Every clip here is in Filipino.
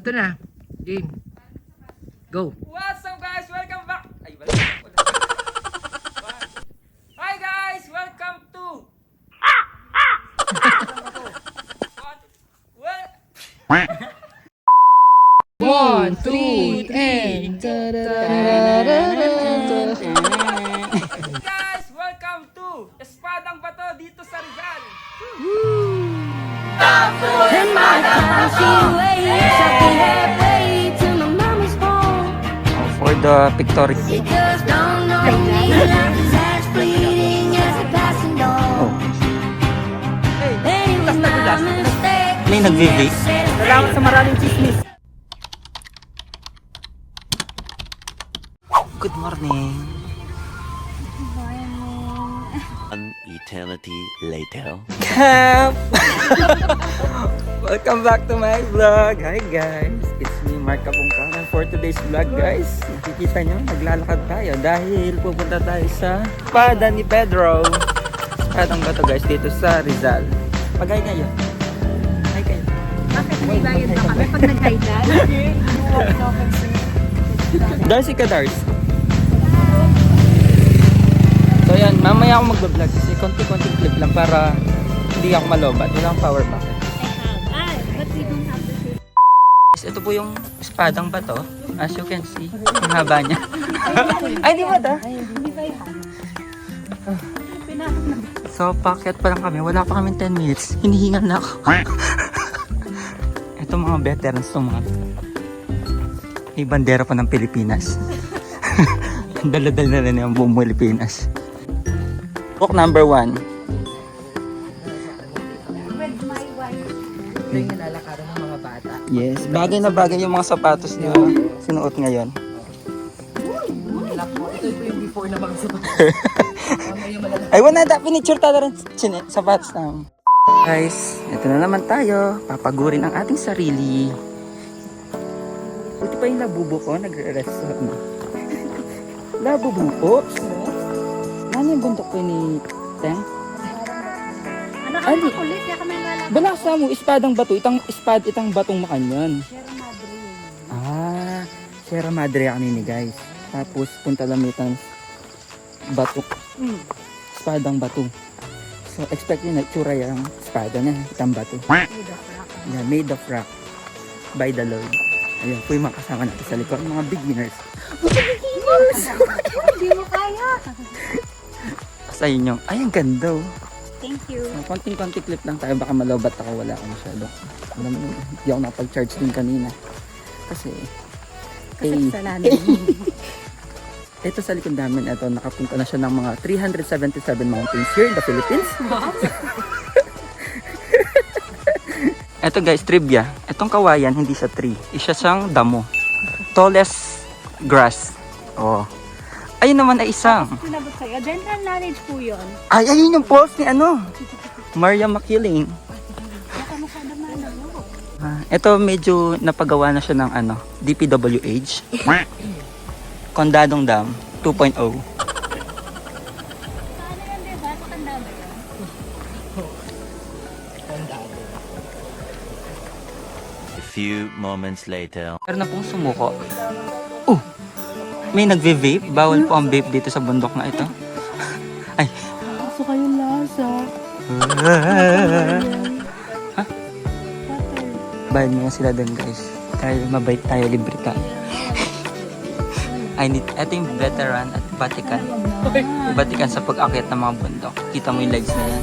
Ito na. Game. Go. What's up guys? Welcome back! Ay, wala. wala. Hi guys! Welcome to... What? Well, was my mistake. May nagvivape. Salamat sa maraming chismis. Good morning. An eternity later. Cap! Welcome back to my vlog. Hi guys. It's me, Mark Kapungkangan. For today's vlog guys, nakikita nyo, naglalakad tayo dahil pupunta tayo sa Pada ni Pedro. Padang ba to guys? Dito sa Rizal. Pag-hi kayo. Hi kayo. Bakit may bayad ba kami pag nag-highlight? Darcy ka, Darcy. So yan, mamaya ako magbablog kasi konti-konting clip lang para hindi ako malobat. Walang power bank. Ito po yung espadang bato. As you can see, ang haba niya. Ay, di ba ito? So, packet pa lang kami. Wala pa kami 10 minutes. Hinihingan na ako. Ito mga veterans to mga. May bandera pa ng Pilipinas. Daladal na rin yung buong Pilipinas. Book number one. Ng mga bata. Yes, bagay na bagay yung mga sapatos niya sinuot ngayon. Ito po yung before na mga sabat. Ay, wala na. Pinicture talaga rin sapatos na. Guys, ito na naman tayo. Papagurin ang ating sarili. Buti pa yung labubo ko, nagre-rest na. labubo po? Ano yung bundok ko ni Teng? Ano ka Ano? kulit? Kaya kami lalakad. Balasa mo, espadang bato. Itang espad, itang batong makanyan. Sierra Madre. Ah, Sierra Madre kami ni guys. Tapos punta lang ng bato. Espadang bato. So expect nyo na itsura yung espada na itang bato. Yeah, made of rock. By the Lord. Ayan po yung mga kasama natin sa likod. Mga beginners. Hindi mo kaya. Sa inyo. Ay, ang ganda oh. Thank you. So, konting-konting clip lang tayo. Baka malobat ako. Wala ako masyado. Alam mo, hindi ako nakapag-charge din kanina. Kasi, eh, Kasalanan. Ito sa likod namin, ito, nakapunta na siya ng mga 377 mountains here in the Philippines. ito guys, trivia. Itong kawayan, hindi siya tree. Isa siyang damo. Tallest grass. Oh. Ayun naman ay isang. Sinabot sa'yo. General knowledge po yun. Ay, ayun yung post ni ano. Maria Makiling. Baka masyado malaro. Ah, ito medyo napagawa na siya ng ano, DPWH. Kondadong Dam 2.0. Paano yan, diba? Matanda ba yun? A few moments later. Meron na pong sumuko. May nagve-vape. Bawal po ang vape dito sa bundok na ito. Ay. Gusto kayo lasa. ha? Bayad mo na sila doon guys. Tayo, mabait tayo, libre tayo. I need, ito yung veteran at Vatican. Vatican sa pag-akyat ng mga bundok. Kita mo yung legs na yan.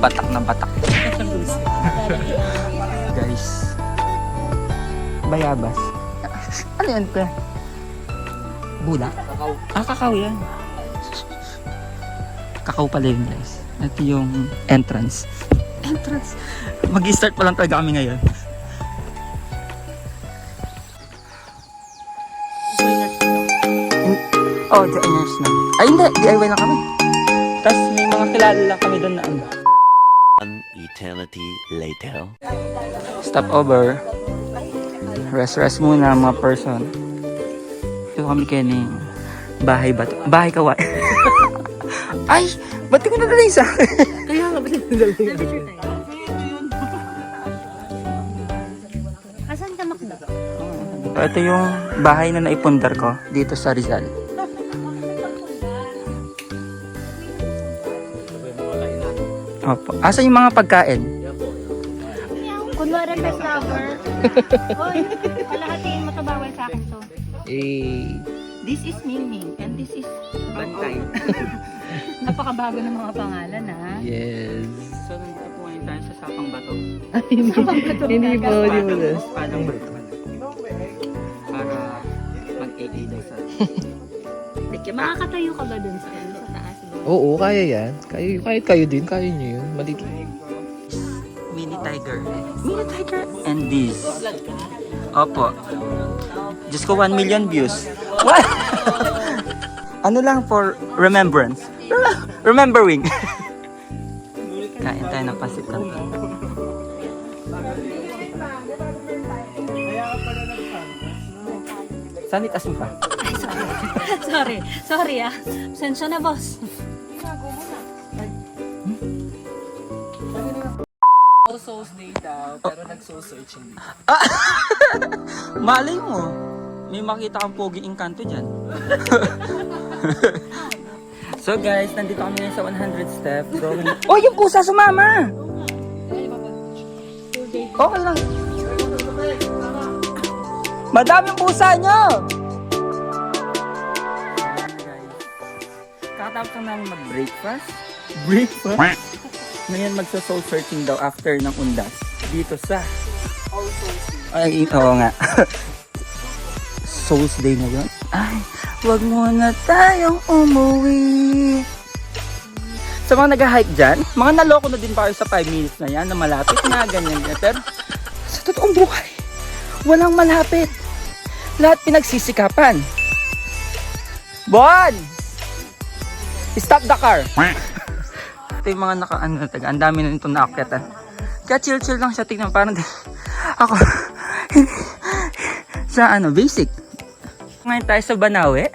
Batak na batak. guys. Bayabas. ano yan ka? Bula? Kakao. Ah, kakao yan. Kakao pala yun guys. Ito yung entrance. Entrance. Mag-start pa lang talaga kami ngayon. Oh, joiners na. Ay, hindi. DIY lang kami. Tapos may mga kilala lang kami doon na ano. An eternity later. Stop over. Rest, rest muna mga person. Ito kami kayo ni bahay bato. Bahay kawa. Ay, ba't ko nadala isa? Kaya nga ba nagdala Asan ka makdo? So, ito yung bahay na naipundar ko dito sa Rizal. Opo. Asa yung mga pagkain? Kunwari best lover. Hoy, palahatiin Eh, This is Mingming and this is bantay. napakabago ng mga pangalan ha. Yes. So, nandito po ngayon tayo sa Sapang Bato. Hindi po, hindi po. Padang Bato. Para mag-AA daw sa... Makakatayo ka ba dun sa, sa taas? Oo, kaya yan. Kayo, kahit kayo din, kaya nyo yun. Malit. Mini Tiger. Mini Tiger. And this. Opo. Diyos ko, 1 million views. What? ano lang for remembrance. Remembering. Kain tayo ng pasit canton. Saan itas mo pa? sorry, sorry ah. Sensya na boss. Souls day daw, pero nag-soul searching. Malay mo. May makita kang pogi engkanto dyan. so guys, nandito kami ngayon sa 100 step. Going... Oh, yung pusa sumama! Okay lang. Madaming pusa nyo! Kakatapos lang namin mag-breakfast. Breakfast? Ngayon magsa-soul searching daw after ng undas. Dito sa... Ay, oo nga. Souls Day ngayon. Ay, wag muna tayong umuwi. Sa mga nag-hike dyan, mga naloko na din pa kayo sa 5 minutes na yan, na malapit na, ganyan, ganyan. Pero, sa totoong buhay, walang malapit. Lahat pinagsisikapan. Bon! Stop the car! Ito yung mga naka, ano, taga, ang dami na nitong naakyatan. Kaya chill-chill lang siya, tignan, parang ako, sa ano, basic. Ngayon tayo sa Banawe.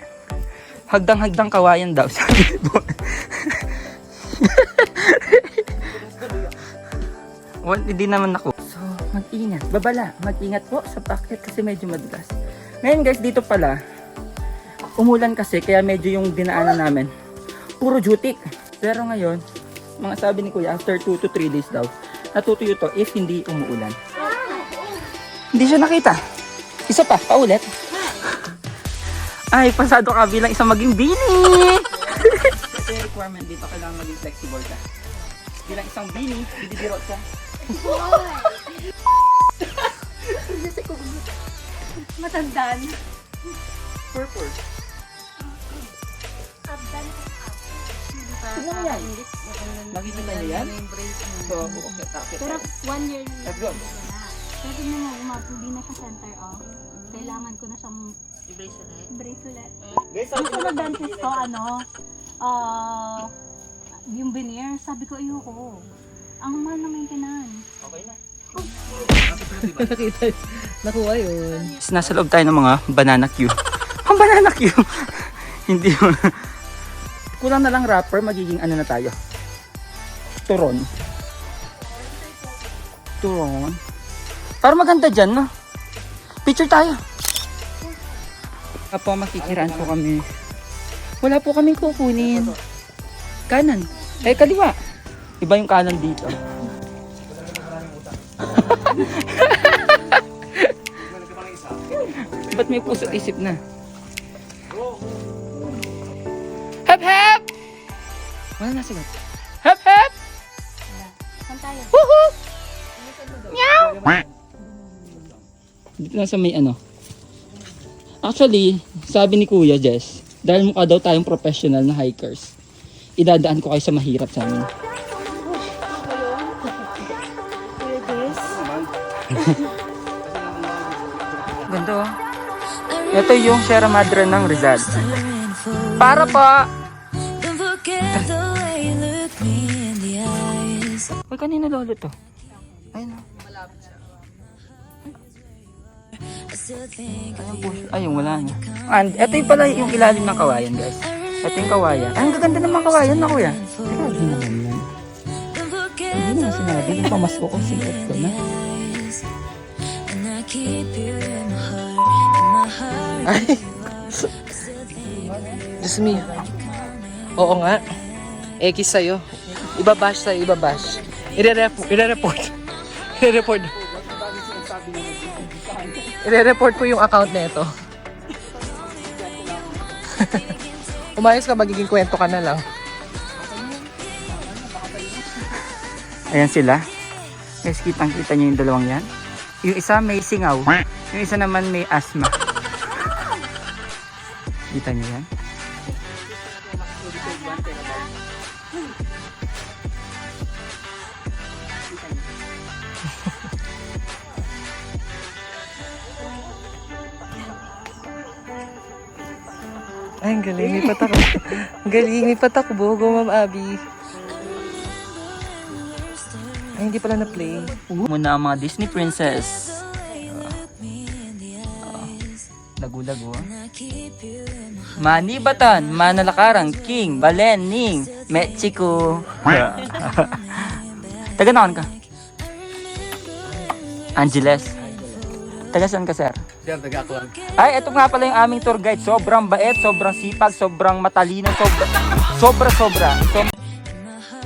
Hagdang-hagdang kawayan daw, sabi Bon. well, hindi naman ako. So, mag-ingat. Babala, mag-ingat po sa packet kasi medyo madulas. Ngayon guys, dito pala, umulan kasi kaya medyo yung dinaanan namin, puro jutik. Pero ngayon, mga sabi ni Kuya, after 2 to 3 days daw, natutuyo to if hindi umuulan. Hindi siya nakita. Isa pa, paulit. Ay, pasado ka bilang isang maging bini. Ito yung requirement dito, kailangan maging flexible ka. Bilang isang bini, bibibirot ka. Matandaan. Purpose. Tignan mo yan. Makikita niyo yan? So, okay, takip. Pero one year Let's go. Nga umabot, hindi na siya center off. Kailangan ko na siyang bracelet. Bracelet. Guys, Yung sa dentist ko, ano, ah, yung veneer, sabi ko, ayoko. Ang mahal na maintenance. Okay na. Nakita, nakuha yun. Nasa loob tayo ng mga banana queue. Ang banana queue! Hindi mo. Kulang na lang wrapper, magiging ano na tayo. Turon. Turon. Para maganda dyan, no? Picture tayo. Apo, makikiraan po kami. Wala po kaming kukunin. Kanan. Eh, kaliwa. Iba yung kanan dito. Ba't may puso't isip na? Hep hep! Wala na sagot. Dito na sa may ano. Actually, sabi ni Kuya Jess, dahil mukha daw tayong professional na hikers, idadaan ko kayo sa mahirap sa amin. Ganda oh. Ito yung Sierra Madre ng Rizal. Para po! Uy, kanino lolo to? Ayun oh. Ayun wala na. And ito yung pala yung ilalim ng kawayan, guys. Ito yung kawayan. Ay, ang gaganda ng mga kawayan na, kuya. Hindi naman yan. Hindi naman sinabi. Yung pamasko ko, sikat ko na. Ay. Just me. Oo nga. X sa'yo. Ibabash sa'yo, ibabash. Ire-report. Ire-report. Ire-report. Ire-report po yung account na ito. Umayos ka, magiging kwento ka na lang. Ayan sila. Guys, kitang-kita niyo yung dalawang yan. Yung isa may singaw. Yung isa naman may asthma. Kita niyo yan? Ay, ang galing. May patakbo. Ang galing. May patakbo. Go, Ma'am Abby. Ay, hindi pala na-play. Muna ang mga Disney princess. Lagu-lagu. ah. Manibatan, Manalakarang, King, Balen, Ning, Mexico. Taga naon ka? Angeles. Taga saan ka, sir? Sir, taga-akuan. Ay, ito nga pala yung aming tour guide. Sobrang bait, sobrang sipag, sobrang matalino, sobra, sobra, sobra. So,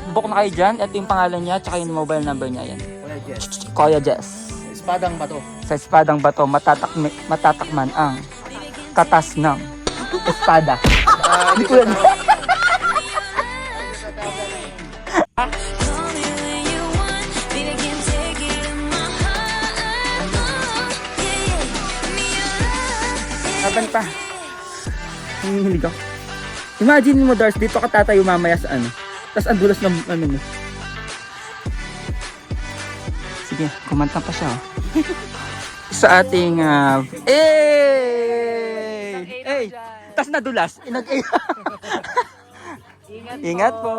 book na kayo dyan. Ito yung pangalan niya, tsaka yung mobile number niya. Yan. Kuya Jess. Espadang bato. Sa espadang bato, matatak, matatakman ang katas ng espada. Hindi ko yan. pa. Hinihilig ako. Imagine mo, Dars, dito ka tatayo mamaya sa ano. Tapos ang dulas ng ano mo. Sige, kumanta pa siya. Oh. sa ating uh, eh eh tas nadulas eh ingat, po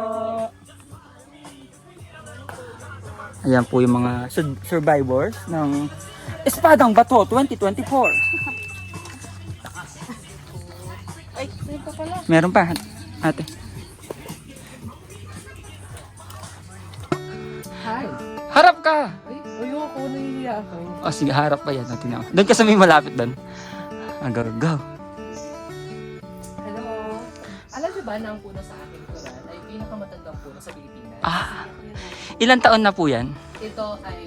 ayan po yung mga sur- survivors ng Espadang Bato 2024 meron pa ate Hi. harap ka Ay, ayoko. Nahihiya ako. o sige harap pa yan natin ako doon ka sa may malapit doon ah, go go Hello. Alam niyo ba na ang puno sa aking kuran ay pinakamatandang puno sa Pilipinas? ah ilan taon na po yan Ito ay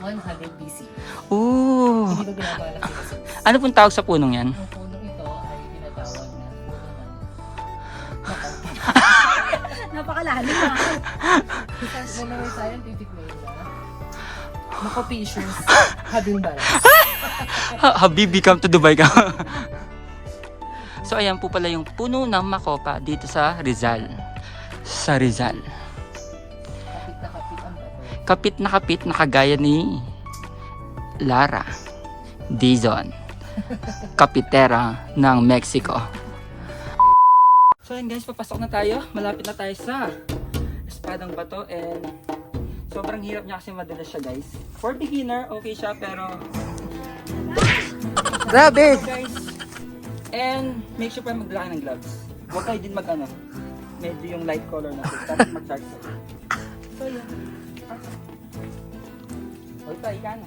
100 BC. Oo. Hindi ko ginagawa na sinusunod. Ano pong tawag sa punong yan? Ang punong ito ay tinatawag na ng Napakalalim ah. Kasi may scientific name na Macopicius habimbalas. Ha- Habibi, come to Dubai ka. so, ayan po pala yung puno ng Makopa dito sa Rizal. Sa Rizal. Kapit na kapit na kagaya ni Lara Dizon. Kapitera ng Mexico. So, ayan guys, papasok na tayo. Malapit na tayo sa Espadang Bato and sobrang hirap niya kasi madulas siya guys. For beginner, okay siya pero Grabe! guys. And make sure pa maglaki ng gloves. Huwag kayo din mag ano, medyo yung light color na shoes, tapos mag dark color. So yun. Hoy pa, ika na.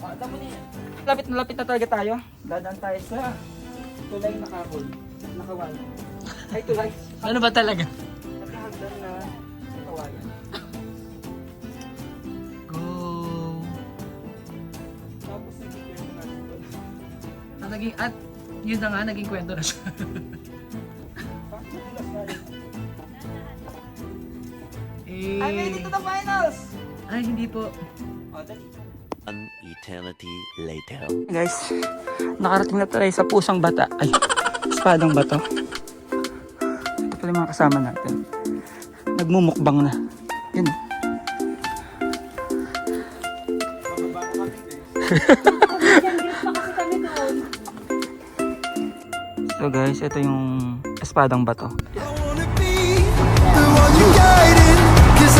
O, alam mo na yan. Lapit na lapit na talaga tayo. Dadaan tayo sa tulay na kahoy. Nakawayan. Ay, tulay. Ano ba talaga? Nakahagdan na nakawayan. Go! Tapos natin doon. At, naging, at yun na nga, naging kwento na siya. eh, I made it to the finals! Ay, hindi po. O, dali. One eternity later. Guys, nakarating na tayo sa pusang bata. Ay, espadang bato. Ito pala yung mga kasama natin. Nagmumukbang na. Yun. so guys, ito yung espadang bato. wanna be the one you guiding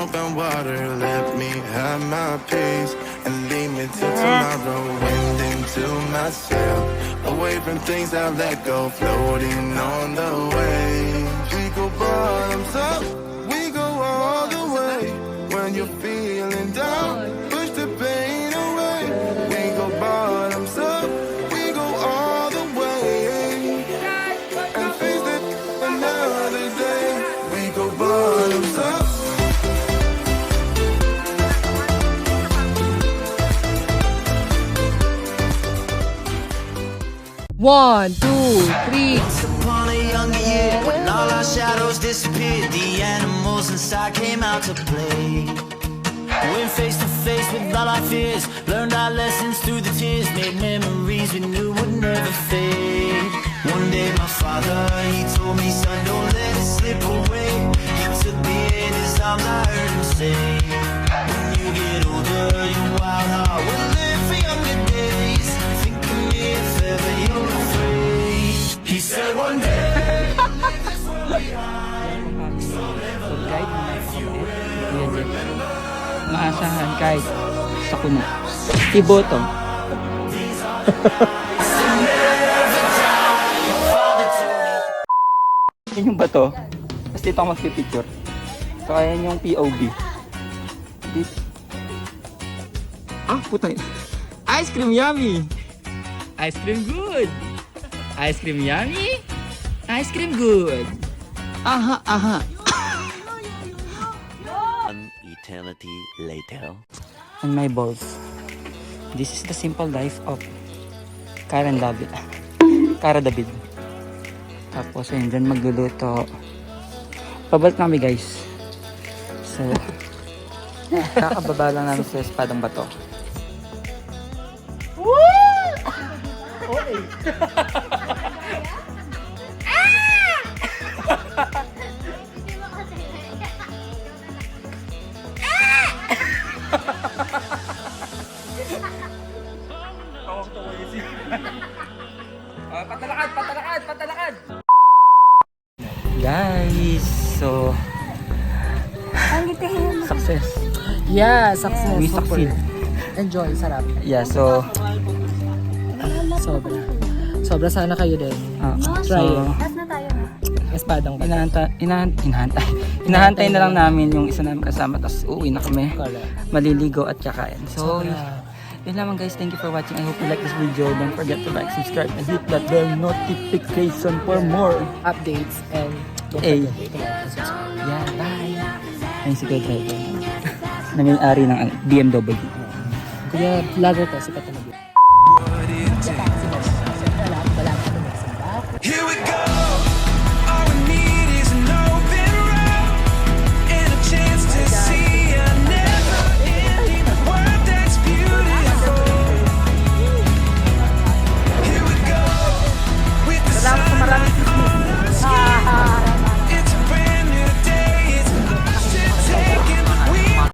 open water, let me have my peace. And lead me till tomorrow, wind into my sail. Away from things I let go, floating on the waves. Go bottoms up, One, two, three. upon a year when all our shadows disappeared the animals inside came out to play. Went face to face with all our fears learned our lessons through the tears made memories we knew would never fade. One day my father he told me son don't let it slip away. He took me in his arms i heard him say when you get older your wild heart will live for younger days if ever you're afraid he said one day Maasahan kahit sa kuno. Iboto. Yan yung bato. Tapos dito ako magpipicture. So, ayan yung POV. Dito. Ah, puta. Ice cream yummy! Ice cream good! Ice cream yummy! Ice cream good! Aha, aha. One eternity later. and my balls. This is the simple life of Karen David. Kara David. Tapos ayun, dyan magluluto. Pabalik kami guys. So, kakababa lang namin sa espadang bato. Ah, patalakad, patalakad, patalakad. Guys, so success. Yeah, success. We succeed. Enjoy, sarap. Yeah, so Sobra. Sobra sana kayo din. ah, Try so it. Last na tayo. Espadang ba? inahanta, inahan, inahantay. Inahantay na lang namin yung isa namin kasama tapos uuwi na kami. Maliligo at kakain. So, Sobra. Yun lamang guys. Thank you for watching. I hope you like this video. Don't forget to like, subscribe, and hit that bell notification for more. Updates and don't Hey. forget to subscribe. Yeah, bye! Ayun si Kuya Driver. Na may ari ng ano, BMW. Kuya, vlogger to, sikat na